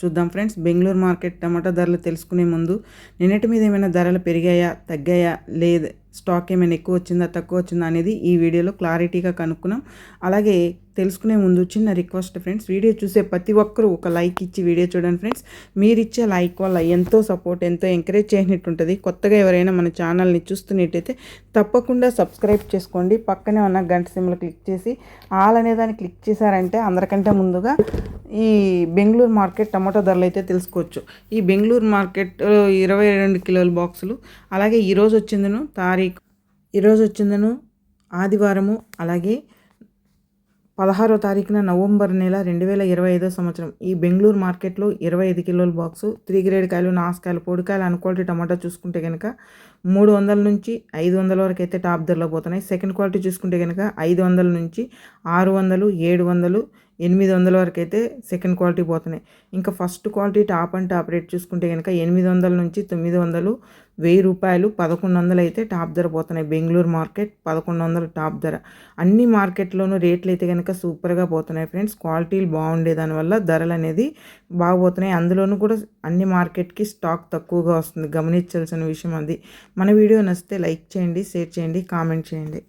చూద్దాం friends. Bengaluru market టమాటా ధరలు తెలుసుకునే ముందు నిన్నటి మీద ఏమైనా ధరలు పెరిగాయా తగ్గాయా లేదు స్టాక్ ఏమైనా ఎక్కువ వచ్చిందా తక్కువ వచ్చిందా అనేది ఈ వీడియోలో క్లారిటీగా కనుక్కున్నాం. అలాగే తెలుసుకునే ముందు చిన్న రిక్వెస్ట్ ఫ్రెండ్స్. వీడియో చూసే ప్రతి ఒక్కరూ ఒక లైక్ ఇచ్చి వీడియో చూడండి ఫ్రెండ్స్. మీరు ఇచ్చే లైక్ వల్ల ఎంతో సపోర్ట్ ఎంతో ఎంకరేజ్ చేసినట్టు ఉంటుంది కొత్తగా ఎవరైనా మన ఛానల్ని చూస్తున్నట్టయితే తప్పకుండా సబ్స్క్రైబ్ చేసుకోండి. పక్కనే ఉన్న గంట సిమ్లు క్లిక్ చేసి ఆల్ అనే దాన్ని క్లిక్ చేశారంటే అందరికంటే ముందుగా ఈ బెంగళూరు మార్కెట్ టమాటో ధరలు అయితే తెలుసుకోవచ్చు. ఈ బెంగళూరు మార్కెట్ ఇరవై రెండు కిలోల బాక్సులు. అలాగే ఈరోజు వచ్చిందను తారీఖు ఈరోజు వచ్చిందను ఆదివారము అలాగే పదహారో తారీఖున నవంబర్ నెల రెండు వేల ఇరవై ఐదో సంవత్సరం. ఈ బెంగళూరు మార్కెట్లో ఇరవై ఐదు కిలోల బాక్సు త్రీ గ్రేడ్ కాయలు నాసుకాయలు పొడికాయలు అన్క్వాలిటీ టమాటా చూసుకుంటే కనుక మూడు వందల నుంచి ఐదు వందల వరకు అయితే టాప్ ధరలో పోతున్నాయి. సెకండ్ క్వాలిటీ చూసుకుంటే కనుక ఐదు వందల నుంచి ఆరు వందలు ఏడు వందలు ఎనిమిది వందల వరకు అయితే సెకండ్ క్వాలిటీ పోతున్నాయి. ఇంకా first quality top and top rate చూసుకుంటే కనుక ఎనిమిది వందల నుంచి తొమ్మిది వందలు వెయ్యి రూపాయలు పదకొండు వందలు అయితే టాప్ ధర పోతున్నాయి. బెంగళూరు మార్కెట్ పదకొండు వందలు టాప్ ధర. అన్ని మార్కెట్లోనూ రేట్లు అయితే కనుక సూపర్గా పోతున్నాయి ఫ్రెండ్స్ క్వాలిటీలు బాగుండే దానివల్ల ధరలు అనేది బాగుపోతున్నాయి. అందులోనూ కూడా అన్ని మార్కెట్కి స్టాక్ తక్కువగా వస్తుంది. గమనించాల్సిన విషయం అది. మన వీడియో నచ్చితే లైక్ చేయండి షేర్ చేయండి కామెంట్ చేయండి.